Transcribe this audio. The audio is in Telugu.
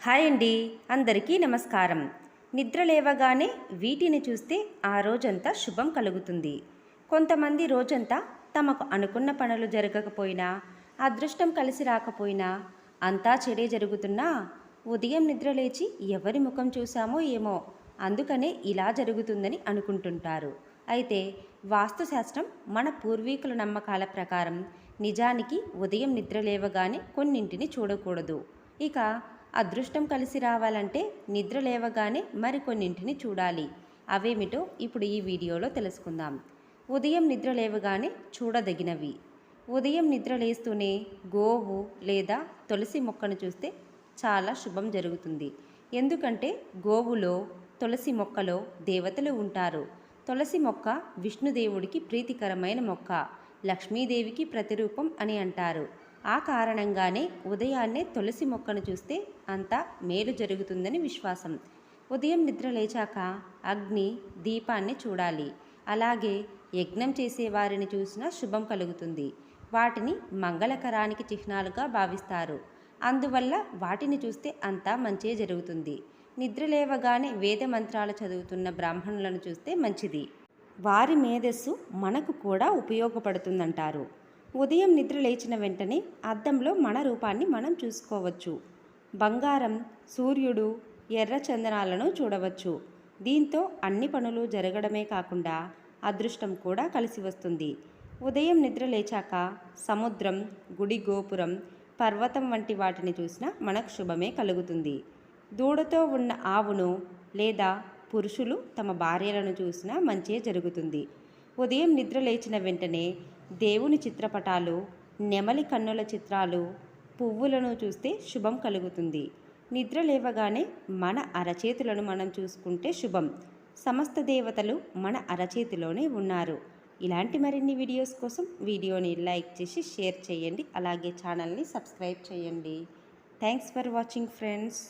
హాయ్ అండి అందరికీ నమస్కారం. నిద్ర లేవగానే వీటిని చూస్తే ఆ రోజంతా శుభం కలుగుతుంది. కొంతమంది రోజంతా తమకు అనుకున్న పనులు జరగకపోయినా అదృష్టం కలిసి రాకపోయినా అంతా చెడే జరుగుతున్నా ఉదయం నిద్ర లేచి ఎవరి ముఖం చూసామో ఏమో అందుకనే ఇలా జరుగుతుందని అనుకుంటుంటారు. అయితే వాస్తుశాస్త్రం మన పూర్వీకుల నమ్మకాల ప్రకారం నిజానికి ఉదయం నిద్ర లేవగానే కొన్నింటిని చూడకూడదు. ఇక అదృష్టం కలిసి రావాలంటే నిద్ర లేవగానే మరికొన్నింటిని చూడాలి. అవేమిటో ఇప్పుడు ఈ వీడియోలో తెలుసుకుందాం. ఉదయం నిద్ర లేవగానే చూడదగినవి. ఉదయం నిద్ర లేస్తూనే గోవు లేదా తులసి మొక్కను చూస్తే చాలా శుభం జరుగుతుంది. ఎందుకంటే గోవులో తులసి మొక్కలో దేవతలు ఉంటారు. తులసి మొక్క విష్ణుదేవుడికి ప్రీతికరమైన మొక్క లక్ష్మీదేవికి ప్రతిరూపం అని అంటారు. ఆ కారణంగానే ఉదయాన్నే తులసి మొక్కను చూస్తే అంతా మేలు జరుగుతుందని విశ్వాసం. ఉదయం నిద్ర లేచాక అగ్ని దీపాన్ని చూడాలి. అలాగే యజ్ఞం చేసే వారిని చూసినా శుభం కలుగుతుంది. వాటిని మంగళకరానికి చిహ్నాలుగా భావిస్తారు. అందువల్ల వాటిని చూస్తే అంతా మంచే జరుగుతుంది. నిద్ర లేవగానే వేద మంత్రాలు చదువుతున్న బ్రాహ్మణులను చూస్తే మంచిది. వారి మేధస్సు మనకు కూడా ఉపయోగపడుతుందంటారు. ఉదయం నిద్ర లేచిన వెంటనే అద్దంలో మన రూపాన్ని మనం చూసుకోవచ్చు. బంగారం సూర్యుడు ఎర్ర చందనాలను చూడవచ్చు. దీంతో అన్ని పనులు జరగడమే కాకుండా అదృష్టం కూడా కలిసి వస్తుంది. ఉదయం నిద్ర లేచాక సముద్రం గుడి గోపురం పర్వతం వంటి వాటిని చూసినా మనకు శుభమే కలుగుతుంది. దూడతో ఉన్న ఆవును లేదా పురుషులు తమ భార్యలను చూసినా మంచే జరుగుతుంది. ఉదయం నిద్ర లేచిన వెంటనే దేవుని చిత్రపటాలు నెమలి కన్నుల చిత్రాలు పువ్వులను చూస్తే శుభం కలుగుతుంది. నిద్ర లేవగానే మన అరచేతులను మనం చూసుకుంటే శుభం. సమస్త దేవతలు మన అరచేతిలోనే ఉన్నారు. ఇలాంటి మరిన్ని వీడియోస్ కోసం వీడియోని లైక్ చేసి షేర్ చేయండి. అలాగే ఛానల్ని సబ్స్క్రైబ్ చేయండి. Thanks for watching friends.